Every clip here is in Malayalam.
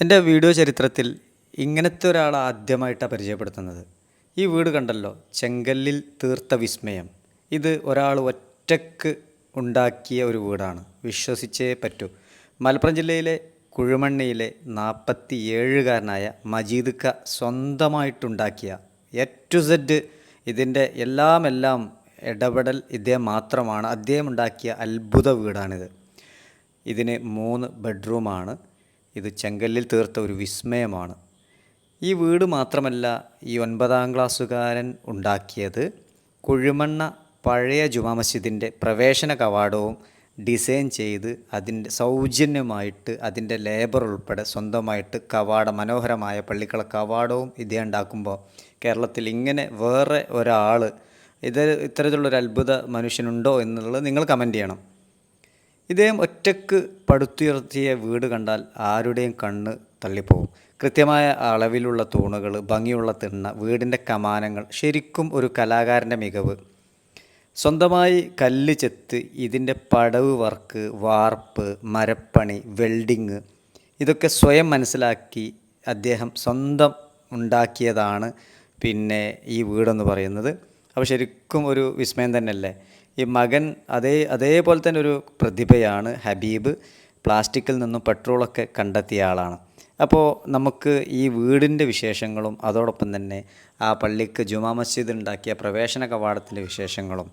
എന്റെ വീഡിയോ ചരിത്രത്തിൽ ഇങ്ങനത്തെ ഒരാൾ ആദ്യമായിട്ടാണ് പരിചയപ്പെടുത്തുന്നത്. ഈ വീട് കണ്ടല്ലോ ചെങ്കല്ലിൽ തീർത്ത വിസ്മയം. ഇത് ഒരാൾ ഒറ്റയ്ക്ക് ഉണ്ടാക്കിയ ഒരു വീടാണ്. വിശ്വസിച്ചേ പറ്റൂ. മലപ്പുറം ജില്ലയിലെ കുഴിമണ്ണയിലെ നാൽപ്പത്തി ഏഴുകാരനായ മജീദ് ക സ്വന്തമായിട്ടുണ്ടാക്കിയ എ ടു സെഡ് ഇതിന്റെ എല്ലാം എല്ലാം ഇടപെടൽ ഇദ്ദേഹം മാത്രമാണ്. അദ്ദേഹം ഉണ്ടാക്കിയ അത്ഭുത വീടാണിത്. ഇതിന് മൂന്ന് ബെഡ്റൂമാണ്. ഇത് ചെങ്കല്ലിൽ തീർത്ത ഒരു വിസ്മയമാണ്. ഈ വീട് മാത്രമല്ല ഈ ഒൻപതാം ക്ലാസ്സുകാരൻ ഉണ്ടാക്കിയത് കുഴിമണ്ണ പഴയ ജുമാ മസ്ജിദിന്റെ പ്രവേശന കവാടവും ഡിസൈൻ ചെയ്ത് അതിന്റെ സൗജന്യമായിട്ട് അതിന്റെ ലേബർ ഉൾപ്പെടെ സ്വന്തമായിട്ട് കവാട മനോഹരമായ പള്ളിക്കള കവാടവും ഇതേ ഉണ്ടാക്കുമ്പോൾ കേരളത്തിൽ ഇങ്ങനെ വേറെ ഒരാൾ ഇത് ഇത്തരത്തിലുള്ളൊരു അത്ഭുത മനുഷ്യനുണ്ടോ എന്നുള്ളത് നിങ്ങൾ കമന്റ് ചെയ്യണം. ഇദ്ദേഹം ഒറ്റയ്ക്ക് പടുത്തുയർത്തിയ വീട് കണ്ടാൽ ആരുടെയും കണ്ണ് തള്ളിപ്പോവും കൃത്യമായ അളവിലുള്ള തൂണുകൾ ഭംഗിയുള്ള തിണ്ണ വീടിന്റെ കമാനങ്ങൾ ശരിക്കും ഒരു കലാകാരന്റെ മികവ്. സ്വന്തമായി കല്ല് ചെത്ത് ഇതിന്റെ പടവ് വർക്ക് വാർപ്പ് മരപ്പണി വെൽഡിങ് ഇതൊക്കെ സ്വയം മനസ്സിലാക്കി അദ്ദേഹം സ്വന്തം ഉണ്ടാക്കിയതാണ് പിന്നെ ഈ വീടെന്ന് പറയുന്നത്. അപ്പോൾ ശരിക്കും ഒരു വിസ്മയം തന്നെയല്ലേ? ഈ മകൻ അതേ അതേപോലെ തന്നെ ഒരു പ്രതിഭയാണ് ഹബീബ്. പ്ലാസ്റ്റിക്കിൽ നിന്നും പെട്രോളൊക്കെ കണ്ടെത്തിയ ആളാണ്. അപ്പോൾ നമുക്ക് ഈ വീടിന്റെ വിശേഷങ്ങളും അതോടൊപ്പം തന്നെ ആ പള്ളിക്ക് ജുമാ മസ്ജിദ് ഉണ്ടാക്കിയ പ്രവേശന കവാടത്തിന്റെ വിശേഷങ്ങളും.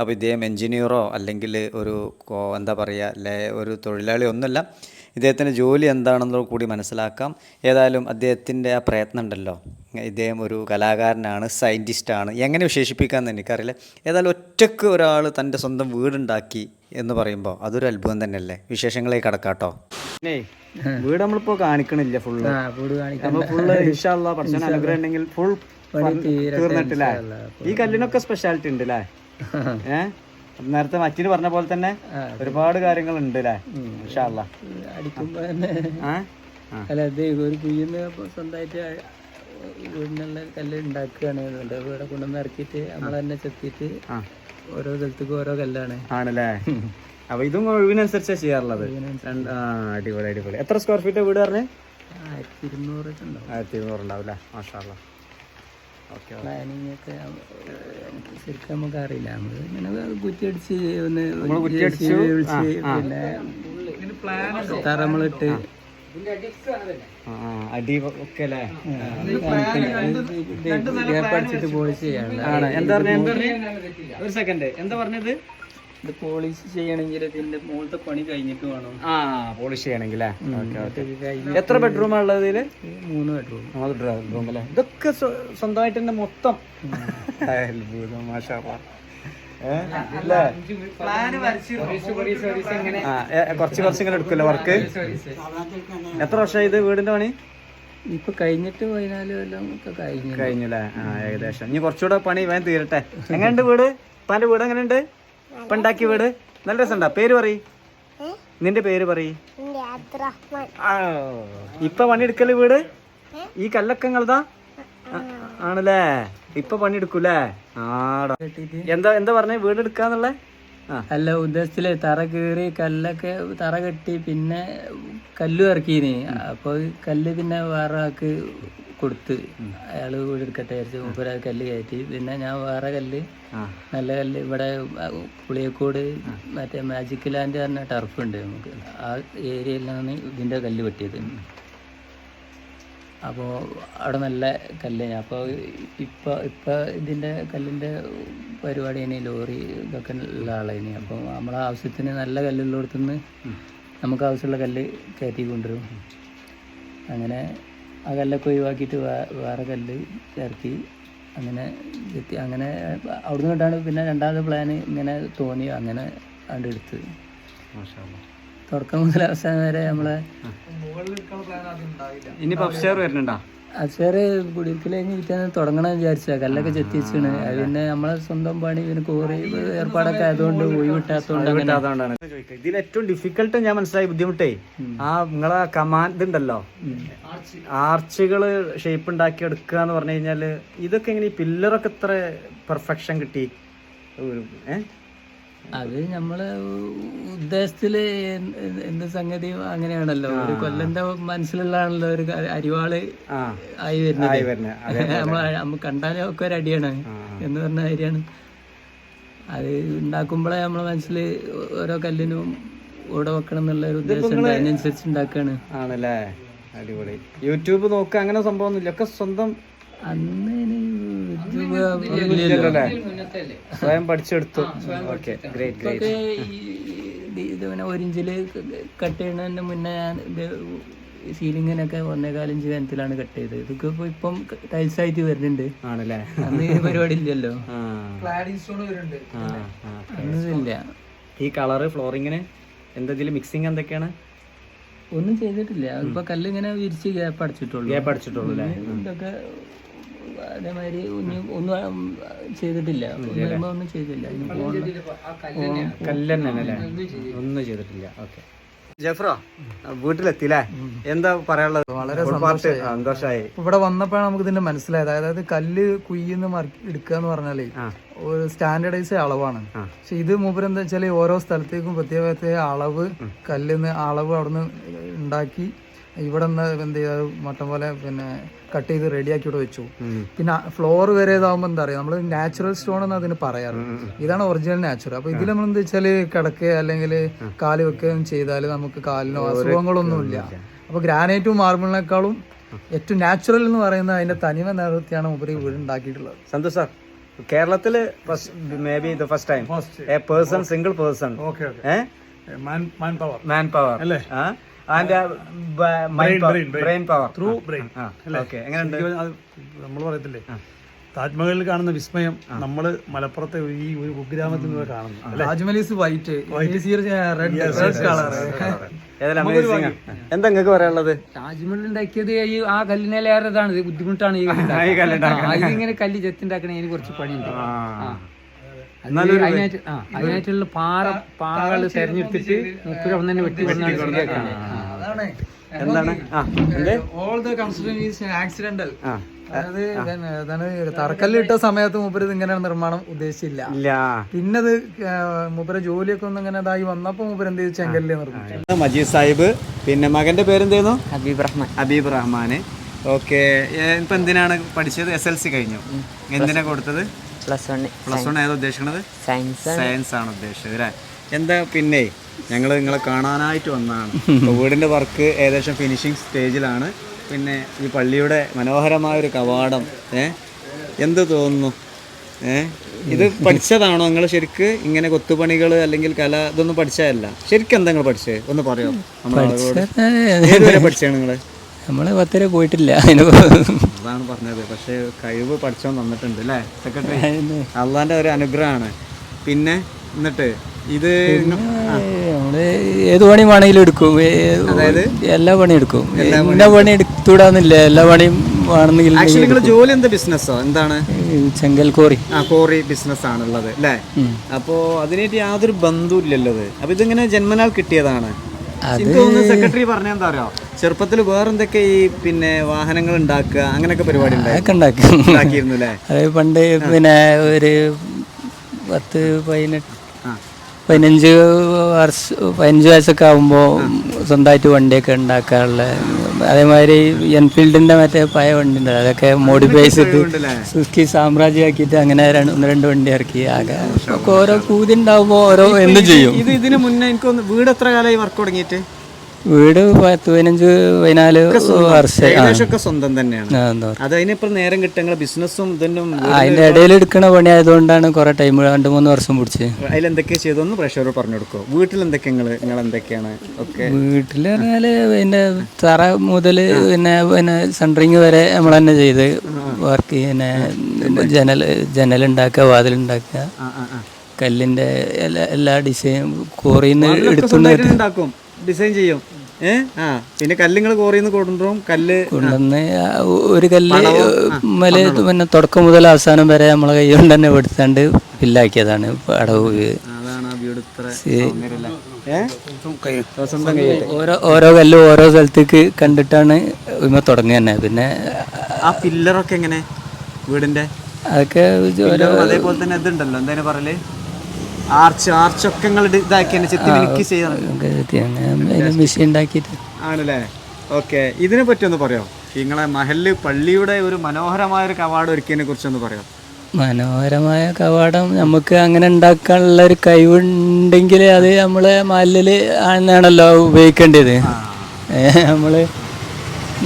അപ്പോൾ ഇദ്ദേഹം എൻജിനീയറോ അല്ലെങ്കിൽ ഒരു എന്താ പറയുക ലേ ഒരു തൊഴിലാളി ഒന്നുമല്ല. ഇദ്ദേഹത്തിന്റെ ജോലി എന്താണെന്നോ കൂടി മനസ്സിലാക്കാം. ഏതായാലും അദ്ദേഹത്തിന്റെ ആ പ്രയത്നം ഉണ്ടല്ലോ. ഇദ്ദേഹം ഒരു കലാകാരനാണ് സയന്റിസ്റ്റാണ്. എങ്ങനെ വിശേഷിപ്പിക്കാമെന്ന് എനിക്കറിയില്ല. ഏതായാലും ഒറ്റയ്ക്ക് ഒരാൾ തന്റെ സ്വന്തം വീടുണ്ടാക്കി എന്ന് പറയുമ്പോൾ അതൊരു അത്ഭുതം തന്നെയല്ലേ? വിശേഷങ്ങളെ കടക്കാട്ടോ. വീട് നമ്മളിപ്പോ കാണിക്കണില്ല ഫുള്ള് ഫുള്ള് പഠിച്ചാൽ അനുഗ്രഹം ഉണ്ടെങ്കിൽ ഫുൾ തീർന്നിട്ടില്ല? ഈ കല്ലിനൊക്കെ സ്പെഷ്യാലിറ്റി ഉണ്ട് അല്ലേ ഏഹ് നേരത്തെ മറ്റിന് പറഞ്ഞ പോലെ തന്നെ ഒരുപാട് കാര്യങ്ങൾ ഉണ്ട് അല്ലേ അടിക്കുമ്പോ തന്നെ അല്ല ഒരു കുയ്യുന്ന സ്വന്തമായിട്ട് വീടിനുള്ള കല്ല് ഉണ്ടാക്കുകയാണ്. എന്നിട്ട് ഇവിടെ കൊണ്ടുവന്ന് ഇറക്കിയിട്ട് നമ്മൾ തന്നെ ചെത്തിയിട്ട് ആ. ഓരോ സ്ഥലത്തേക്കും ഓരോ കല്ലാണ്. ആണല്ലേ? അപ്പൊ ഇതും ഒഴിവിനനുസരിച്ചാ ചെയ്യാറുള്ളത്. അടിപൊളി അടിപൊളി. എത്ര സ്ക്വയർ ഫീറ്റ് വീട് പറഞ്ഞേ? ആയിരത്തി ഇരുന്നൂറ് ഉണ്ടാവും. ആയിരത്തി ഇരുന്നൂറ് ഉണ്ടാവും അല്ലേ? മാഷാള്ള പ്ലാനിങ് ഒക്കെ ഏഹ്, ശരിക്കും നമുക്ക് അറിയില്ല. നമ്മൾ ഇങ്ങനെ കുറ്റിയടിച്ച് ഒന്ന് പിന്നെ തറമളിട്ട് അടി ഒക്കെ അല്ലേ അടിച്ചിട്ട് പോളിഷ് ചെയ്യാണ്. ആണ്. എന്താ പറഞ്ഞ? എന്താ പറഞ്ഞ? ഒരു സെക്കൻഡ് എന്താ പറഞ്ഞത്? ഇത് പോളിഷ് ചെയ്യണമെങ്കിൽ ഇതിന്റെ മുകളിലത്തെ പണി കഴിഞ്ഞിട്ട് വേണം. ആ പോളിഷ് ചെയ്യണമെങ്കിൽ ഓക്കെ ഓക്കെ. എത്ര ബെഡ്റൂമാണ് ഉള്ളത് ഇതിൽ? മൂന്ന് ബെഡ്റൂം മൂന്ന് ബെഡ്റൂം അല്ലേ? ഇതൊക്കെ സ്വന്തമായിട്ട് തന്നെ മൊത്തം. അത്ഭുതം, മാഷാ കുറച്ച് കുറച്ച് ഇങ്ങനെ എടുക്കുമല്ലോ വർക്ക് എത്ര വർഷമായി ഇത് വീടിന്റെ പണി? ഇപ്പൊ കഴിഞ്ഞിട്ട് പതിനാല് കൊല്ലം ഒക്കെ കഴിഞ്ഞു. കഴിഞ്ഞു അല്ലേ ആ ഏകദേശം. ഇനി കുറച്ചുകൂടെ പണി വേൻ തീരട്ടെ. എങ്ങനെയുണ്ട് വീട്? ഇപ്പാന്റെ വീട് എങ്ങനെയുണ്ട്? ഇപ്പൊ ഉണ്ടാക്കിയ വീട്? നല്ല രസമുണ്ടാ? പേര് പറയും. നിന്റെ പേര് പറയ്. ഇപ്പൊ പണിയെടുക്കൽ വീട്? ഈ കല്ലൊക്കെ നിങ്ങളതാ ആണല്ലേ? ഇപ്പൊ പണിയെടുക്കൂലേ ആടാ. എന്താ എന്താ പറഞ്ഞേ? വീട് എടുക്കാന്നുള്ള? ആ. അല്ല ഉദ്ദേശത്തിൽ തറ കീറി കല്ലൊക്കെ തറ കെട്ടി പിന്നെ കല്ല് ഇറക്കീന് അപ്പൊ കല്ല് പിന്നെ വേറെ ആൾക്ക് കൊടുത്ത് അയാൾ വീട് എടുക്കട്ടെ വിചാരിച്ച് മൂപ്പര് കല്ല് കയറ്റി. പിന്നെ ഞാൻ വേറെ കല്ല് നല്ല കല്ല് ഇവിടെ പുളിയക്കോട് മറ്റേ മാജിക് ലാൻഡ് പറഞ്ഞ ടർഫ് ഉണ്ട് നമുക്ക്. ആ ഏരിയയിലാണ് ഇതിന്റെ കല്ല് വെട്ടിയത്. അപ്പോൾ അവിടെ നല്ല കല്ല് അപ്പോൾ ഇപ്പോൾ ഇപ്പോൾ ഇതിന്റെ കല്ലിന്റെ പരിപാടി ഇനി ലോറി ഇതൊക്കെ ഉള്ള ആളേനി. അപ്പോൾ നമ്മളെ ആവശ്യത്തിന് നല്ല കല്ലുള്ളിടത്തുനിന്ന് നമുക്ക് ആവശ്യമുള്ള കല്ല് കയറ്റി കൊണ്ടുവരും. അങ്ങനെ ആ കല്ലൊക്കെ ഒഴിവാക്കിയിട്ട് വേറെ കല്ല് ഇറക്കി അങ്ങനെ എത്തി. അങ്ങനെ അവിടുന്ന് കണ്ടാണ് പിന്നെ രണ്ടാമത്തെ പ്ലാന് ഇങ്ങനെ തോന്നി. അങ്ങനെ കണ്ട് എടുത്ത്. മാഷാ. തുടക്കം മുതൽ അവസാനം വരെ നമ്മളെ ഇനി പപ്സ്റ്റെയർ വരുന്നുണ്ടാ? വിറ്റാൻ തുടങ്ങണം വിചാരിച്ചാ. കല്ലൊക്കെ ചെത്തിച്ചാണ് അത് പിന്നെ നമ്മളെ സ്വന്തം പണി പിന്നെ കോറി ഏർപ്പാടൊക്കെ ആയതുകൊണ്ട് അതുകൊണ്ടാണ് ഇതിൽ ഏറ്റവും ഡിഫിക്കൽട്ട് ഞാൻ മനസ്സിലായി ബുദ്ധിമുട്ടേ. ആ നിങ്ങളെ കമാൻഡ് ഉണ്ടല്ലോ. ആർച്ചുകൾ ഷേപ്പ് ഉണ്ടാക്കി എടുക്കുക എന്ന് പറഞ്ഞു കഴിഞ്ഞാൽ ഇതൊക്കെ എങ്ങനെ പില്ലറൊക്കെ ഇത്ര പെർഫെക്ഷൻ കിട്ടി? ഏ? അത് നമ്മളെ ഉദ്ദേശത്തിൽ എന്ത് സംഗതി അങ്ങനെയാണല്ലോ. ഒരു കൊല്ലന്റെ മനസ്സിലുള്ളതാണല്ലോ ഒരു അരിവാൾ ആയി വരുന്നത്. നമ്മൾ കണ്ടാലേ ഒക്കെ ഒരു അടിയാണ് എന്ന് പറഞ്ഞ കാര്യമാണ്. അത് ഉണ്ടാക്കുമ്പോഴേ നമ്മളെ മനസ്സിൽ ഓരോ കല്ലിനും ഇവിടെ വെക്കണം എന്നുള്ള ഒരു ഉദ്ദേശം അതിനനുസരിച്ച് ഉണ്ടാക്കാണ്. ആണല്ലേ? അടിപൊളി. യൂട്യൂബ് നോക്കുക അങ്ങനെ സംഭവമൊന്നുമില്ല. ഒക്കെ സ്വന്തം അന്ന് സ്വയം പഠിച്ചെടുത്തു. ഓക്കെ ഗ്രേറ്റ് ഗ്രേറ്റ് ഇത് പിന്നെ ഒരു ഇഞ്ചിൽ കട്ട് ചെയ്യുന്നതിന് മുന്നേ ഞാൻ ഇത് സീലിങ്ങിനൊക്കെ ഒന്നേകാൽ ഇഞ്ച് കനത്തിലാണ് കട്ട് ചെയ്തത്. ഇതൊക്കെ ഇപ്പൊ ഇപ്പം ടൈൽസ് ആയിട്ട് വരുന്നുണ്ട്. ആണല്ലേ? അന്ന് ഈ പരിപാടി ഇല്ലല്ലോ. ഇല്ല. അന്നില്ല ഈ കളറ് ഫ്ലോറിങ്ങിന് എന്തെങ്കിലും മിക്സിങ് എന്തൊക്കെയാണ്? ഒന്നും ചെയ്തിട്ടില്ല. ഇപ്പൊ കല്ല് ഇങ്ങനെ വിരിച്ച് ഗ്യാപ്പ് അടച്ചിട്ടുള്ളൂ. ഗ്യാപ്പ് അടച്ചിട്ടുള്ളൂ അല്ലേ? ഇതൊക്കെ അതേമാതിരി ഇനി ഒന്നും ചെയ്തിട്ടില്ല. ഒന്നും ഒന്നും ചെയ്തില്ല. ഇനി പോകണം. കല്ല് ഒന്നും ചെയ്തിട്ടില്ല. ഓക്കെ. ജഫ്രോ വീട്ടിലെത്തില്ലേ എന്താ പറയാനുള്ളത്? വളരെ സന്തോഷമായി. ഇവിടെ വന്നപ്പോഴാണ് നമുക്ക് ഇതിന്റെ മനസ്സിലായത്. അതായത് കല്ല് കുയ്യിന്ന് എടുക്കുക എന്ന് പറഞ്ഞാലേ ഒരു സ്റ്റാൻഡേർഡൈസ് അളവാണ്. പക്ഷെ ഇത് മൂപ്പര് എന്താ വെച്ചാൽ ഓരോ സ്ഥലത്തേക്കും പ്രത്യേക പ്രത്യേക അളവ് കല്ലിന്ന് അളവ് അവിടുന്ന് ഉണ്ടാക്കി ഇവിടെ നിന്ന് എന്ത് ചെയ്ത മട്ടം പോലെ പിന്നെ കട്ട് ചെയ്ത് റെഡിയാക്കി ഇവിടെ വെച്ചു. പിന്നെ ഫ്ലോർ വരെ ഇതാവുമ്പോൾ എന്താ പറയുക നമ്മൾ നാച്ചുറൽ സ്റ്റോൺ എന്ന് അതിന് പറയാറ്. ഇതാണ് ഒറിജിനൽ നാച്ചുറൽ അപ്പൊ ഇതിൽ നമ്മൾ എന്താ വെച്ചാൽ കിടക്കുക അല്ലെങ്കിൽ കാൽ വെക്കുകയും ചെയ്താൽ നമുക്ക് കാലിനോ അസുഖങ്ങളൊന്നുമില്ല. അപ്പൊ ഗ്രാനൈറ്റും മാർബിളിനേക്കാളും ഏറ്റവും നാച്ചുറൽ എന്ന് പറയുന്ന അതിന്റെ തനിമ നിലനിർത്തിയാണ് ഉപരി വീട് ഉണ്ടാക്കിയിട്ടുള്ളത്. സന്തോഷ് സാർ കേരളത്തിൽ may be the first time a person single person man power man power അല്ലേ? And brain power through brain okay എങ്ങനെയുണ്ട്? നമ്മൾ പറയത്തില്ലേ? താജ്മഹലിൽ കാണുന്ന വിസ്മയം നമ്മൾ മലപ്പുറത്തെ ഈ ഒരു കുഗ്രാമത്തിൽ നിന്ന് കാണുന്നു താജ്മഹൽ വൈറ്റ് റെഡ് കളർ എന്താ നിങ്ങൾക്ക് പറയാനുള്ളത്? താജ്മഹൽ ഉണ്ടാക്കിയത് ഈ ആ കല്ലിനേലേറെ ഇതാണ് ബുദ്ധിമുട്ടാണ് ഈ കല്ല് ഇങ്ങനെ കല്ല് ചെത്തുണ്ടാക്കണേ കുറച്ച് പണിയുണ്ട്. അതിനായിട്ട് ആ അതിനായിട്ടുള്ള പാറ പാറകൾ തെരഞ്ഞെടുത്തിട്ട് മുപ്പത് ഒന്ന് തന്നെ വെട്ടി കൊണ്ടാണ് എന്താണ്? All the construction is accidental അതായത് തറക്കല്ലിട്ട സമയത്ത് മൂപ്പര് ഇത് ഇങ്ങനെ നിർമ്മാണം ഉദ്ദേശിച്ചില്ല. ഇല്ല. പിന്നെ അത് മൂപ്പര് ജോലിയൊക്കെ ഒന്ന് ഇങ്ങനെ ഇതായി വന്നപ്പോ മൂപ്പര് എന്ത് ചെയ്തു? ചെങ്കല്ല് നിർമ്മിച്ചു. മജീദ് സാഹിബ് പിന്നെ മകന്റെ പേരെന്തേന്നു ഹബീബ് റഹ്മാൻ. ഹബീബ് റഹ്മാൻ ഓക്കെ. ഇപ്പൊ എന്തിനാണ് പഠിച്ചത്? എസ് എൽ സി കഴിഞ്ഞു. എന്തിനാ കൊടുത്തത്? പ്ലസ് വൺ പ്ലസ് വൺ ഏതാ ഉദ്ദേശിക്കണത്? സയൻസ് സയൻസ് ആണ് ഉദ്ദേശിച്ചത് അല്ലേ? എന്താ പിന്നെ ഞങ്ങൾ നിങ്ങളെ കാണാനായിട്ട് വന്നതാണ്. വീടിന്റെ വീടിന്റെ വർക്ക് ഏകദേശം ഫിനിഷിംഗ് സ്റ്റേജിലാണ് പിന്നെ ഈ പള്ളിയുടെ മനോഹരമായ ഒരു കവാടം ഏ? എന്ത് തോന്നുന്നു? ഏ? ഇത് പഠിച്ചതാണോ നിങ്ങൾ ശരിക്ക്? ഇങ്ങനെ കൊത്തുപണികൾ അല്ലെങ്കിൽ കല ഇതൊന്നും പഠിച്ചതല്ല. ശരിക്കും എന്താ നിങ്ങൾ പഠിച്ചത്? ഒന്ന് പറയോ? ഏതുവരെ പഠിച്ചാണ് നിങ്ങൾ? നമ്മൾ പത്തര പോയിട്ടില്ല. അതാണ് പറഞ്ഞത്. പക്ഷേ കഴിവ് പഠിച്ചോ വന്നിട്ടുണ്ട് അല്ലേ? സെക്രട്ടറി അള്ളാന്റെ ഒരു അനുഗ്രഹമാണ്. പിന്നെ എന്നിട്ട് ഇത് നമ്മൾ ഏത് പണി വേണമെങ്കിലും എടുക്കും. അതായത്? എല്ലാ പണിയും എടുക്കും. എല്ലാ പണി എടുത്തൂടാന്നില്ല. എല്ലാ പണിയും ആക്ച്വലി നിങ്ങൾ ജോലി എന്താ ബിസിനസ്സോ? എന്താണ്? ചെങ്കൽ കോറി. ആ കോറി ബിസിനസ് ആണുള്ളത് അല്ലേ അപ്പോ അതിനായിട്ട് യാതൊരു ബന്ധവും ഇല്ലല്ലോ അപ്പൊ ഇതിങ്ങനെ ജന്മനാൽ കിട്ടിയതാണ്. എനിക്ക് തോന്നുന്നു സെക്രട്ടറി പറഞ്ഞ എന്താ പറയാ ചെറുപ്പത്തിൽ വേറെന്തൊക്കെ ഈ പിന്നെ വാഹനങ്ങൾ ഉണ്ടാക്കുക അങ്ങനെയൊക്കെ പരിപാടി അതൊക്കെ ഉണ്ടാക്കും. ഉണ്ടാക്കിയിരുന്നു അല്ലേ? അത് പണ്ട് പിന്നെ ഒരു പത്ത് പതിനെട്ട് പതിനഞ്ച് വർഷ പതിനഞ്ച് വയസ്സൊക്കെ ആകുമ്പോൾ സ്വന്തമായിട്ട് വണ്ടിയൊക്കെ ഉണ്ടാക്കാറുള്ള അതേമാതിരി എൻഫീൽഡിന്റെ മറ്റേ പഴയ വണ്ടി ഉണ്ട് അതൊക്കെ മോഡിഫൈ ചെയ്ത് സുസ്കി സാമ്രാജ്യമാക്കിയിട്ട് അങ്ങനെ രണ്ട് ഒന്ന് രണ്ട് വണ്ടി ഇറക്കി ആകെ ഒക്കെ ഓരോ കൂതി ഉണ്ടാവുമ്പോൾ ഓരോ എന്ത് ചെയ്യും. ഇത് ഇതിന് മുന്നേ എനിക്കൊന്ന് വീട് എത്ര കാലമായി വർക്ക് തുടങ്ങിയിട്ട്? വീട് പത്ത് പതിനഞ്ച് പതിനാല് വർഷം. സ്വന്തം തന്നെയാണ്. അതിനിപ്പം നേരം കിട്ടുന്ന ബിസിനസ്സും ഇതൊന്നും അതിന്റെ ഇടയിൽ എടുക്കുന്ന പണി ആയതുകൊണ്ടാണ് കുറെ ടൈം രണ്ട് മൂന്ന് വർഷം പിടിച്ച് അതിലെന്തൊക്കെ ചെയ്തൊന്ന് പ്രേക്ഷകരോട് പറഞ്ഞു കൊടുക്കോ. വീട്ടിൽ എന്തൊക്കെ നിങ്ങൾ എന്തൊക്കെയാണ് ഒക്കെ? വീട്ടിൽ പറഞ്ഞാൽ പിന്നെ തറ മുതൽ പിന്നെ പിന്നെ സെൻട്രിങ് വരെ നമ്മൾ തന്നെ ചെയ്ത് വർക്ക് പിന്നെ ജനൽ ജനലുണ്ടാക്കുക വാതിലുണ്ടാക്കുക. കല്ലിന്റെ എല്ലാ എല്ലാ ഡിസൈൻ കോറിന്ന് ഉണ്ടാക്കും. ഡിസൈൻ ചെയ്യും. ഏ? ആ. പിന്നെ കല്ലുങ്ങൾ കോറിന്ന് കൊണ്ടുവരും കല്ല് കൊണ്ടുവന്ന് ഒരു കല്ല് മല പിന്നെ തുടക്കം മുതൽ അവസാനം വരെ നമ്മളെ കൈ കൊണ്ട് തന്നെ എടുത്താണ്ട് ഫില്ലാക്കിയതാണ്? സ്വന്തം ഓരോ ഓരോ കല്ലും ഓരോ സ്ഥലത്തേക്ക് കണ്ടിട്ടാണ് ഇമ്മ തുടങ്ങി തന്നെ. പിന്നെ ആ പില്ലറൊക്കെ എങ്ങനെ വീടിന്റെ? അതൊക്കെ അതേപോലെ തന്നെ ഇതുണ്ടല്ലോ. എന്താ പറയൽ? ആർച്ച് ആർച്ചൊക്കെ ഇതാക്കി തന്നെ ചെത്തി മിനുക്കി ചെയ്യണം. മെഷീൻ ഉണ്ടാക്കിയിട്ട്. ആണല്ലേ? ഓക്കെ. ഇതിനെ പറ്റി ഒന്ന് പറയോ? നിങ്ങളെ മഹൽ പള്ളിയുടെ ഒരു മനോഹരമായ ഒരു കവാടം ഒരുക്കിയതിനെ കുറിച്ച് ഒന്ന് പറയോ? മനോഹരമായ കവാടം നമുക്ക് അങ്ങനെ ഉണ്ടാക്കാനുള്ള ഒരു കഴിവുണ്ടെങ്കിൽ അത് നമ്മളെ മല്ലിൽ ആണെന്നാണല്ലോ ഉപയോഗിക്കേണ്ടത്. നമ്മൾ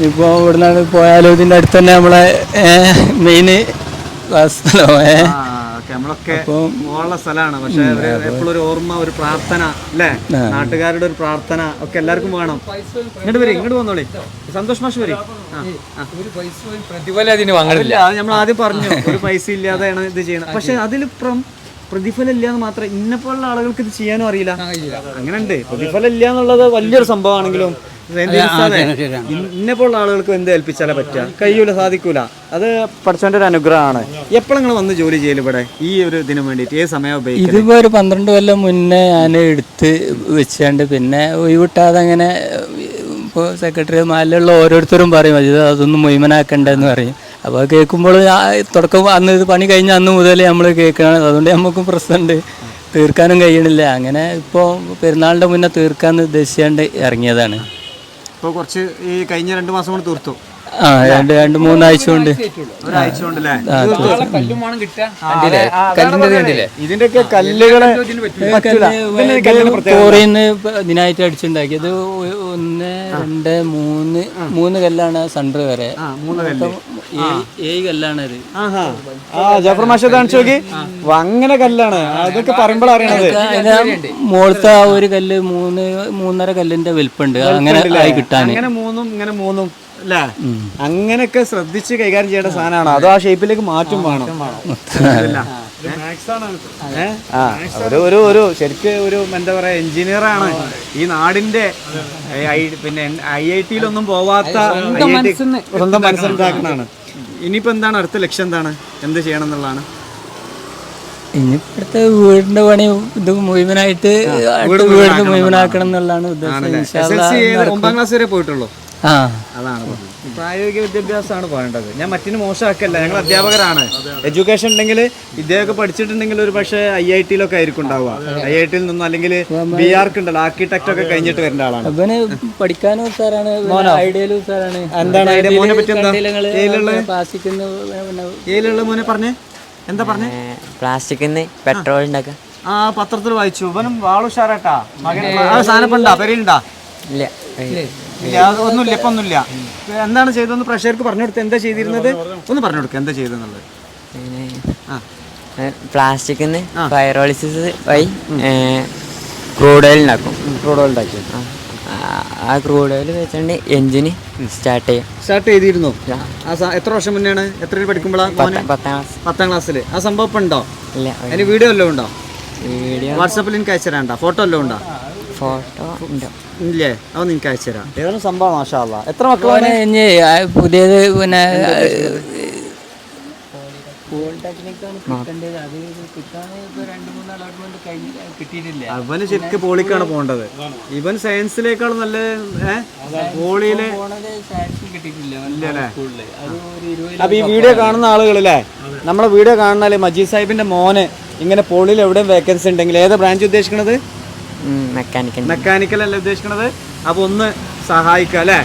ഇപ്പോൾ ഇവിടുന്ന് പോയാലോ ഇതിന്റെ അടുത്ത് തന്നെ നമ്മളെ മെയിൻ സ്ഥലം ഏ ആ. ഓക്കെ നമ്മളൊക്കെ പോകാനുള്ള സ്ഥലമാണ്. പക്ഷെ എപ്പോഴും ഒരു ഓർമ്മ ഒരു പ്രാർത്ഥന അല്ലേ? നാട്ടുകാരുടെ ഒരു പ്രാർത്ഥന ഒക്കെ എല്ലാവർക്കും വേണം. ഇങ്ങോട്ട് വരും ഇങ്ങോട്ട് വന്നോളി. സന്തോഷ് മാഷ് വരും. പ്രതിഫലം അതിന് വാങ്ങണില്ല അത് നമ്മൾ ആദ്യം പറഞ്ഞു. ഒരു പൈസ ഇല്ലാതെയാണ് ഇത് ചെയ്യുന്നത്. പക്ഷെ അതിലിപ്പുറം പ്രതിഫലം ഇല്ല എന്ന് മാത്രം ഇന്നെപ്പോലുള്ള ആളുകൾക്ക് ഇത് ചെയ്യാനും അറിയില്ല. അങ്ങനെ ഉണ്ട് പ്രതിഫലം ഇല്ല എന്നുള്ളത് വലിയൊരു സംഭവമാണെങ്കിലും ഇന്നെപ്പോലുള്ള ആളുകൾക്ക് എന്ത് ഏൽപ്പിച്ചാലേ പറ്റുക? കഴിയൂല സാധിക്കൂല. അത് പഠിച്ചവന്റെ ഒരു അനുഗ്രഹമാണ്. എപ്പോഴും നിങ്ങൾ വന്ന് ജോലി ചെയ്യൽ ഇവിടെ? ഈ ഒരു ഇതിനു വേണ്ടിട്ട് ഏത് സമയം ഉപയോഗിക്കും ഇതിപ്പോ ഒരു പന്ത്രണ്ട് കൊല്ലം മുന്നേ ഞാൻ എടുത്ത് വെച്ചാണ്ട് പിന്നെ ഒഴിവിട്ടാതെ അങ്ങനെ ഇപ്പോൾ സെക്രട്ടറി മാലിലുള്ള ഓരോരുത്തരും പറയും അജിത് അതൊന്നും മുഴുവനാക്കണ്ടെന്ന് പറയും. അപ്പോൾ കേൾക്കുമ്പോൾ തുടക്കം അന്ന് ഇത് പണി കഴിഞ്ഞ അന്ന് മുതൽ നമ്മൾ കേൾക്കുകയാണ് അതുകൊണ്ട് നമുക്കും പ്രശ്നമുണ്ട്. തീർക്കാനും കഴിയണില്ല. അങ്ങനെ ഇപ്പോൾ പെരുന്നാളിന്റെ മുന്നേ തീർക്കാമെന്ന് ഉദ്ദേശിച്ചുകൊണ്ട് ഇറങ്ങിയതാണ്. ഇപ്പോൾ കുറച്ച് ഈ കഴിഞ്ഞ രണ്ട് മാസം കൊണ്ട് തീർത്തു. ആ രണ്ട് രണ്ട് മൂന്നാഴ്ച കൊണ്ട് ഒരാഴ്ച കൊണ്ടല്ലേ? കല്ലും വേണം കിട്ടുക കല്ലിന്റെ കണ്ടില്ലേ? ഇതിന്റെയൊക്കെ കല്ലുകളെ കോറിന്ന് ഇതിനായിട്ട് അടിച്ചുണ്ടാക്കിയത് ഒന്ന് രണ്ട് മൂന്ന് മൂന്ന് കല്ലാണ് സൺഡർ വരെ. ആ മൂന്ന് കല്ല്. ഏഴ് ഏഴ് കല്ലാണ് ഇത്. ആ ജഫർ മാഷ കാണിച്ചു നോക്കി? അങ്ങനെ കല്ലാണ്. അതൊക്കെ പറയുമ്പോൾ അറിയണത്. അതിന്റെ മുകളത്തെ ആ ഒരു കല്ല് മൂന്ന് മൂന്നര കല്ലിന്റെ വലിപ്പുണ്ട്. അങ്ങനെ ആയി കിട്ടാൻ അങ്ങനെ മൂന്നും ഇങ്ങനെ മൂന്നും. അല്ലേ അങ്ങനെയൊക്കെ ശ്രദ്ധിച്ച് കൈകാര്യം ചെയ്യേണ്ട സാധനമാണ്. അതോ ആ ഷേപ്പിലേക്ക് മാറ്റും വേണം? ആ. ഒരു ഒരു ഒരു ശരിക്ക് ഒരു എന്താ പറയാ എഞ്ചിനീയറാണ് ഈ നാടിന്റെ പിന്നെ ഐ ഐ ടിയിലൊന്നും പോവാത്ത സ്വന്തം മനസ്സിലാക്കണാണ് ഇനിയിപ്പോ എന്താണ് അടുത്ത ലക്ഷ്യം എന്താണ്? എന്ത് ചെയ്യണം എന്നുള്ളതാണ് ഇനിയിപ്പോഴത്തെ വീടിന്റെ പണി ഇത് മുഴുവനായിട്ട് വീട് വീടിന് മുഴുവനാക്കണം എന്നുള്ളതാണ്. ഉദ്ദേശം. ഒമ്പതാം ക്ലാസ് വരെ പോയിട്ടുള്ളൂ. അതാണ് പറഞ്ഞത്. പ്രായോഗിക വിദ്യാഭ്യാസമാണ് പറയേണ്ടത്. ഞാൻ മറ്റിന് മോശമാക്കല്ല ഞങ്ങൾ അധ്യാപകരാണ്. എഡ്യൂക്കേഷൻ ഉണ്ടെങ്കിൽ ഇദ്ദേഹമൊക്കെ പഠിച്ചിട്ടുണ്ടെങ്കിൽ ഒരു പക്ഷേ ഐ ഐ ടിയിലൊക്കെ ആയിരിക്കും ഉണ്ടാവുക. ഐ ഐ ടിയിൽ നിന്നും അല്ലെങ്കിൽ ബി ആർക്ക് ഉണ്ടല്ലോ ആർക്കിടെക്ട് ഒക്കെ കഴിഞ്ഞിട്ട് വരേണ്ട ആളാണ്. അവന് പഠിക്കാനും ഐഡിയയിലും എന്താണ് അതിന്റെ മോനെ പറ്റി എന്താ? മോനെ പറഞ്ഞേ? എന്താ പറഞ്ഞേ? പ്ലാസ്റ്റിക്കിന്ന് പെട്രോൾ ആ പത്രത്തിൽ വായിച്ചു. ഇവനും വാളുഷാറാട്ടാ. മകൻ ആ സാധനപ്പണ്ടാ പെരയുണ്ടാ ഇല്ല. ഒന്നുമില്ല ഇപ്പൊ ഒന്നുമില്ല. എന്താണ് ചെയ്തതെന്ന് പ്രഷർക്ക് പറഞ്ഞു കൊടുത്ത് എന്താ ചെയ്തിരുന്നത്? ഒന്ന് പറഞ്ഞു. കൊടുക്കുക എന്താ ചെയ്തെന്നുള്ളത് ആ. പ്ലാസ്റ്റിക്കിന്ന് ഫയറോളിസിസ് വഴി ക്രൂഡ് ഓയിൽ ഉണ്ടാക്കും ക്രൂഡ് ഓയിൽ ഉണ്ടാക്കി ആ, ആ ക്രൂഡ് ഓയിൽ വെച്ചുകൊണ്ട് എഞ്ചിന് സ്റ്റാർട്ട് ചെയ്യും. സ്റ്റാർട്ട് ചെയ്തിരുന്നു? എത്ര വർഷം മുന്നെയാണ് എത്ര പഠിക്കുമ്പോഴാണ് മോനെ? പത്താം ക്ലാസ്. പത്താം ക്ലാസ്സിൽ ആ സംഭവം ഉണ്ടോ? ഇല്ല. അതിന് വീഡിയോ വല്ലതും ഉണ്ടോ? വീഡിയോ വാട്സാപ്പിൽ എനിക്ക് അയച്ചു തരാണ്ട? ഫോട്ടോ വല്ലതും ഉണ്ടോ? ഫോട്ടോ ഉണ്ട്. ഇല്ലേ? അതൊന്നും എനിക്ക് അയച്ചു തരാം സംഭവം. എത്ര മക്കളാണ് ഓനെ ഇനി ആ പുതിയത് പിന്നെ അവന് ശരിക്കും പോളിക്കാണ് പോകേണ്ടത് ഇവൻ സയൻസിലേക്കാൾ നല്ല പോളിയിലെ അപ്പൊ ഈ വീഡിയോ കാണുന്ന ആളുകളല്ലേ നമ്മളെ വീഡിയോ കാണുന്നാൽ മജീദ് സാഹിബിന്റെ മോന് ഇങ്ങനെ പോളിയിൽ എവിടെയും വേക്കൻസി ഉണ്ടെങ്കിൽ ഏതാ ബ്രാഞ്ച് ഉദ്ദേശിക്കുന്നത് മെക്കാനിക്കൽ മെക്കാനിക്കൽ അല്ല ഉദ്ദേശിക്കുന്നത് അപ്പൊ ഒന്ന് സഹായിക്കുക അല്ലേ?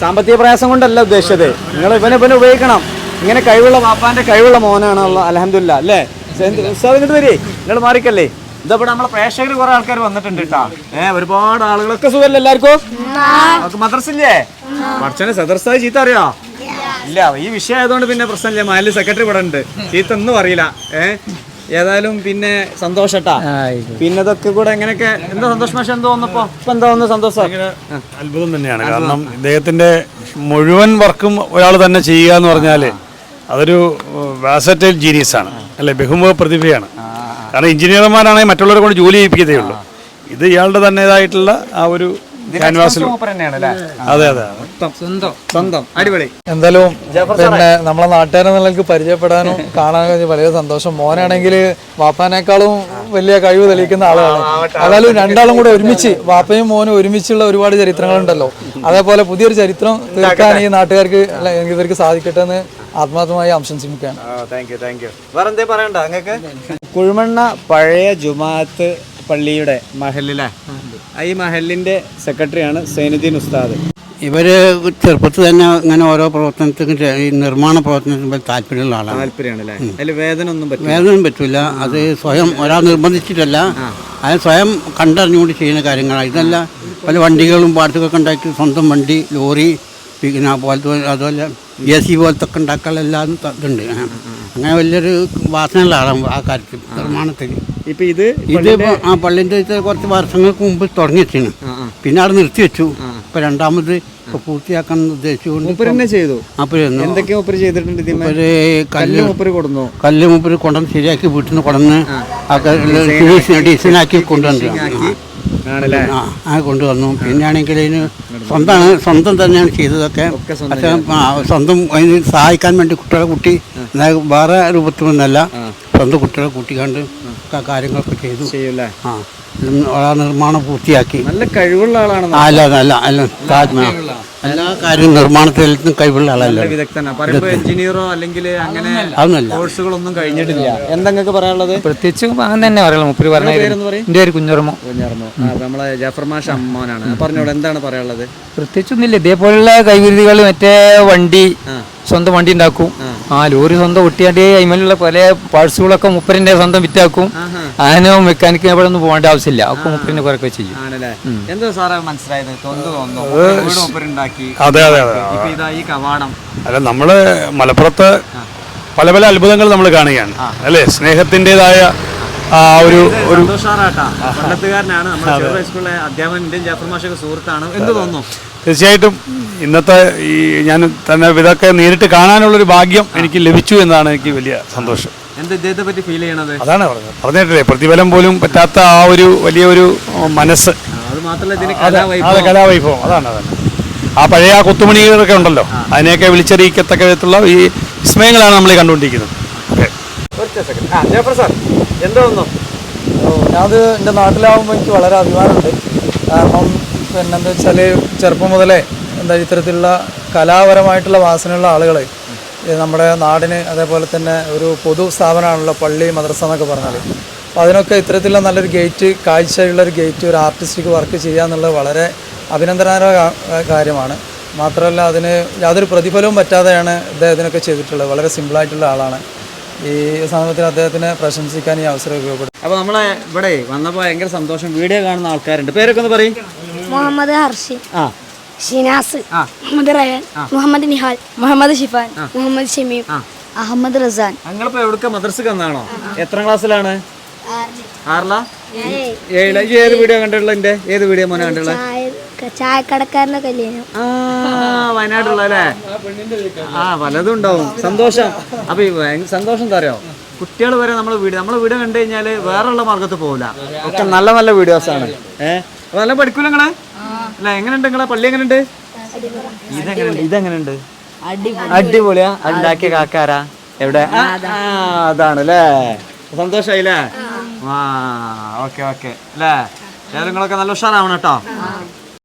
സാമ്പത്തിക പ്രയാസം കൊണ്ടല്ല ഉദ്ദേശിച്ചത്. നിങ്ങൾ ഇവനെ ഇവനെ ഉപയോഗിക്കണം. ഇങ്ങനെ കഴിവുള്ള പാപ്പാന്റെ കഴിവുള്ള മോനാണ് അലഹമില്ല അല്ലേ? ഉത്സാഹം ഇങ്ങോട്ട് നിങ്ങൾ മാറിക്കല്ലേ. ഇതവിടെ നമ്മളെ പ്രേക്ഷകർ കുറെ ആൾക്കാർ വന്നിട്ടുണ്ട് കേട്ടാ. ഏഹ് ഒരുപാട് ആളുകളൊക്കെ സുഖമല്ല എല്ലാവർക്കും? മദ്രസില്ലേ പഠിച്ചനെ സദർസായി ചീത്ത അറിയോ? ഇല്ല ഈ വിഷയം ആയതുകൊണ്ട് പിന്നെ പ്രശ്നമില്ല. മാലിന്യ സെക്രട്ടറി ഇവിടെ ഉണ്ട്. ചീത്ത ഒന്നും അറിയില്ല. ഏഹ് ഏതായാലും പിന്നെ സന്തോഷട്ടാ. പിന്നെ ഇതൊക്കെ കൂടെ എങ്ങനെയൊക്കെ എന്താ സന്തോഷം? പക്ഷെ എന്തോ വന്നപ്പോ? ഇപ്പൊ എന്താ വന്ന സന്തോഷം? അത്ഭുതം തന്നെയാണ്. കാരണം ഇദ്ദേഹത്തിന്റെ മുഴുവൻ വർക്കും ഒരാൾ തന്നെ ചെയ്യുക എന്ന് പറഞ്ഞാൽ അതൊരു വാസറ്റൈൽ ജീനിയസ് ആണ്. അല്ലെ? ബഹുമുഖ പ്രതിഭയാണ്. കാരണം എഞ്ചിനീയർമാരാണെങ്കിൽ മറ്റുള്ളവരെ കൊണ്ട് ജോലി ചെയ്യിപ്പിക്കത്തേ ഉള്ളൂ. ഇത് ഇയാളുടെ തന്നേതായിട്ടുള്ള ആ ഒരു ക്യാൻവാസിൽ അതെ അതെ. സ്വന്തം. സ്വന്തം. അടിപൊളി. എന്തായാലും പിന്നെ നമ്മളെ നാട്ടുകാരെ നിലയ്ക്ക് പരിചയപ്പെടാനും കാണാൻ കഴിഞ്ഞ വലിയ സന്തോഷം. മോനാണെങ്കിൽ വാപ്പാനേക്കാളും വലിയ കഴിവ് തെളിയിക്കുന്ന ആളാണ്. അതായാലും രണ്ടാളും കൂടെ ഒരുമിച്ച് വാപ്പയും മോനും ഒരുമിച്ചുള്ള ഒരുപാട് ചരിത്രങ്ങളുണ്ടല്ലോ. അതേപോലെ പുതിയൊരു ചരിത്രം തീർക്കാൻ ഈ നാട്ടുകാർക്ക് ഇവർക്ക് സാധിക്കട്ടെ എന്ന് ആത്മാർത്ഥമായി ആശംസിക്കുകയാണ് പറയണ്ട നിങ്ങൾക്ക് കുഴിമണ്ണ പഴയ ജുമാഅത്ത് പള്ളിയുടെ മഹലിലെ ഈ മഹലിന്റെ സെക്രട്ടറിയാണ് സൈനുദ്ദീൻ ഉസ്താദ്. ഇവർ ചെറുപ്പത്തിൽ തന്നെ ഇങ്ങനെ ഓരോ പ്രവർത്തനത്തിനും ഈ നിർമ്മാണ പ്രവർത്തനത്തിന് താല്പര്യമുള്ള ആളാണ്. താല്പര്യമാണ് അല്ലേ അതിൽ വേദന ഒന്നും പറ്റില്ല. വേദനയും പറ്റില്ല അത് സ്വയം ഒരാൾ നിർബന്ധിച്ചിട്ടല്ല. അത് സ്വയം കണ്ടറിഞ്ഞുകൊണ്ട് ചെയ്യുന്ന കാര്യങ്ങളാണ്. ഇതല്ല പല വണ്ടികളും പാർട്ടുകളൊക്കെ ഉണ്ടാക്കി സ്വന്തം വണ്ടി ലോറി പിന്നെ പോലത്തെ അതുപോലെ എ സി പോലത്തെ ഒക്കെ ഇതുണ്ട്. അങ്ങനെ വലിയൊരു വാസനയുള്ള ആളാണ് ആ കാര്യത്തിൽ നിർമ്മാണത്തിൽ. ഇപ്പൊ ഇത് ഇത് ആ പള്ളിന്റെ കുറച്ച് വർഷങ്ങൾക്ക് മുമ്പ് തുടങ്ങി വെച്ചാണ് പിന്നെ അവിടെ നിർത്തി വെച്ചു. ഇപ്പൊ രണ്ടാമത് പൂർത്തിയാക്കാൻ ഉദ്ദേശിച്ചുകൊണ്ട് മൂപ്പര് ചെയ്തു? എന്തൊക്കെ മൂപ്പര് ചെയ്തിട്ടുണ്ട് കല്ല് മൂപ്പര് കൊടുന്നു. കല്ല് കൊണ്ടുവന്ന് ശരിയാക്കി വീട്ടിൽ നിന്ന് കൊണ്ടുവന്ന് ഡിസൈനാക്കി കൊണ്ടുവന്നു. ആ. കൊണ്ടുവന്നു. പിന്നെയാണെങ്കിൽ ഇതിന് സ്വന്തമാണ് സ്വന്തം തന്നെയാണ് ചെയ്തതൊക്കെ. പക്ഷെ സ്വന്തം അതിന് സഹായിക്കാൻ വേണ്ടി കുട്ടികളെ കുട്ടി വേറെ വേറെ രൂപത്തിലൊന്നല്ല സ്വന്തം കുട്ടികളെ കൂട്ടിക്കാണ്ട് ഒക്കെ കാര്യങ്ങളൊക്കെ ചെയ്തു. ആ. നിർമ്മാണം പൂർത്തിയാക്കി. നല്ല കഴിവുള്ള ആളാണ് അല്ല അല്ല അല്ല എല്ലാ കാര്യവും നിർമ്മാണത്തിൽ കഴിവുള്ള ആളല്ല. എഞ്ചിനീയറോ അല്ലെങ്കിൽ അങ്ങനെ അതൊന്നുമല്ല. കോഴ്സുകളൊന്നും കഴിഞ്ഞിട്ടില്ല. എന്തെങ്കിലും പറയാനുള്ളത്? പ്രത്യേകിച്ച് അങ്ങനെ തന്നെ പറയുള്ളൂ മുപ്പര് പറഞ്ഞ എന്റെ എന്റെ പേര് കുഞ്ഞുറമോ. നമ്മളെ ജാഫർ മാഷ അമ്മോനാണ് പറഞ്ഞോളൂ എന്താണ് പറയാനുള്ളത്? പ്രത്യേകിച്ചൊന്നുമില്ല. ഇതേപോലുള്ള കൈവിരുതികൾ മറ്റേ വണ്ടി സ്വന്തം വണ്ടി ഉണ്ടാക്കും. ആ ലോറി സ്വന്തം ഒട്ടിയാണ്ടേ അതിമേലുള്ള പല പാഴ്സുകളൊക്കെ മുപ്പരിന്റെ സ്വന്തം വിറ്റാക്കും. അതിന് മെക്കാനിക്ക് അവിടെ ഒന്നും പോകേണ്ട ആവശ്യമില്ല. ഒക്കെ മുപ്പരിന്റെ കുറെ ചെയ്യും. എന്തോ സാറേ മനസ്സിലായത്? അതെ അതെ അതെ ഇതാ ഈ കവാടം. അല്ല നമ്മൾ മലപ്പുറത്ത് പല പല അത്ഭുതങ്ങൾ നമ്മൾ കാണുകയാണ്. അല്ലേ? സ്നേഹത്തിന്റെതായ ആ ഒരു ഒരു പണ്ടത്തുകാരനാണ്. നമ്മുടെ ഹൈസ്കൂളിലെ അധ്യാപകൻ ഇന്ത്യൻ ജാഫർ മാഷൊക്കെ സുഹൃത്താണ്. എന്ത് തോന്നുന്നു? തീർച്ചയായിട്ടും ഇന്നത്തെ ഈ ഞാൻ തന്നെ ഇതൊക്കെ നേരിട്ട് കാണാനുള്ളൊരു ഭാഗ്യം എനിക്ക് ലഭിച്ചു എന്നാണ് എനിക്ക് വലിയ സന്തോഷം. എന്താ ഇദ്ദേഹത്തെ പറ്റി ഫീൽ ചെയ്യണത്? അതാണ് പറഞ്ഞത്. പറഞ്ഞിട്ടില്ലേ പ്രതിഫലം പോലും പറ്റാത്ത ആ ഒരു വലിയൊരു മനസ്സ്. അത് മാത്രമല്ല ഇതിന് അതെ കലാവൈഭവം. കലാവൈഭവം. അതാണ് അതാണ്. ആ പഴയ ആ കൊത്തുമണികളൊക്കെ ഉണ്ടല്ലോ അതിനെയൊക്കെ വിളിച്ചറിയിക്കത്തക്ക വിധത്തിലുള്ള ഈ വിസ്മയങ്ങളാണ് നമ്മൾ കണ്ടുകൊണ്ടിരിക്കുന്നത്. ഓക്കെ. ഒറ്റ സെക്കൻഡ് ആ ജാഫർ സാർ എന്താ ഞാനത് എന്റെ നാട്ടിലാവുമ്പോൾ എനിക്ക് വളരെ അഭിമാനമുണ്ട്. കാരണം പിന്നെന്താ വെച്ചാൽ ചെറുപ്പം മുതലേ എന്താ ഇത്തരത്തിലുള്ള കലാപരമായിട്ടുള്ള വാസനയുള്ള ആളുകൾ നമ്മുടെ നാടിന് അതേപോലെ തന്നെ ഒരു പൊതു സ്ഥാപനമാണല്ലോ പള്ളി മദ്രസ എന്നൊക്കെ പറഞ്ഞാൽ അപ്പോൾ അതിനൊക്കെ ഇത്തരത്തിലുള്ള നല്ലൊരു ഗേറ്റ് കാഴ്ചയുള്ള ഒരു ഗേറ്റ് ഒരു ആർട്ടിസ്റ്റിക് വർക്ക് ചെയ്യുക എന്നുള്ളത് വളരെ അഭിനന്ദനകരമായ കാര്യമാണ്. മാത്രമല്ല അതിന് യാതൊരു പ്രതിഫലവും പറ്റാതെയാണ് അദ്ദേഹം ഇതിനൊക്കെ ചെയ്തിട്ടുള്ളത്. വളരെ സിമ്പിളായിട്ടുള്ള ആളാണ്. ഈ സമൂഹത്തിൽ അദ്ദേഹത്തിനെ പ്രശംസിക്കാൻ ഈ അവസരം ഉപയോഗപ്പെടും അപ്പോൾ നമ്മളെ ഇവിടെ വന്നപ്പോൾ ഭയങ്കര സന്തോഷം. വീഡിയോ കാണുന്ന ആൾക്കാരുണ്ട്. പേരൊക്കെ ഒന്ന് പറയും. മുഹമ്മദ് ഹർഷി. ആ. ഷിനാസ് മുഹമ്മദ് റയാൻ മുഹമ്മദ് നിഹാൽ മുഹമ്മദ് ഷിഫാൻ മുഹമ്മദ് ഷമീം അഹമ്മദ് റസാൻ. ഞങ്ങളിപ്പോ എവിടെ മദ്രസക്ക് കന്നാണോ എത്ര ക്ലാസ്സിലാണ്? ആറില? ഏഴില? ഈ ഏത് വീഡിയോ കണ്ടിട്ടുള്ള എന്റെ ഏത് വീഡിയോ മോനെ കണ്ടുള്ള ചായക്കടക്കാരന്റെ കല്യാണം. ആ വയനാട്ടിലുള്ള അല്ലേ? ആ പലതും ഉണ്ടാവും. സന്തോഷം. അപ്പൊ സന്തോഷം എന്താ അറിയോ? കുട്ടികൾ വരെ നമ്മൾ വീഡിയോ നമ്മളെ വീഡിയോ കണ്ടു കഴിഞ്ഞാൽ വേറെയുള്ള മാർഗത്ത് പോകില്ല ഒക്കെ നല്ല നല്ല വീഡിയോസ് ആണ്. ഏഹ് അപ്പൊ നല്ല പഠിക്കൂല നിങ്ങളെ? അല്ല? എങ്ങനെയുണ്ട് നിങ്ങളെ പള്ളി എങ്ങനെയുണ്ട്? ഇതെങ്ങനെയുണ്ട്? ഇതെങ്ങനെയുണ്ട്? അടിപൊളിയാ. ഉണ്ടാക്കിയ കാക്കാരാ. എവിടെ? അതാണ് അല്ലേ സന്തോഷായില്ലേ? ആ. Okay okay. അല്ലേ? ഏതായാലും നിങ്ങളൊക്കെ നല്ല ഉഷാറാവണം കേട്ടോ.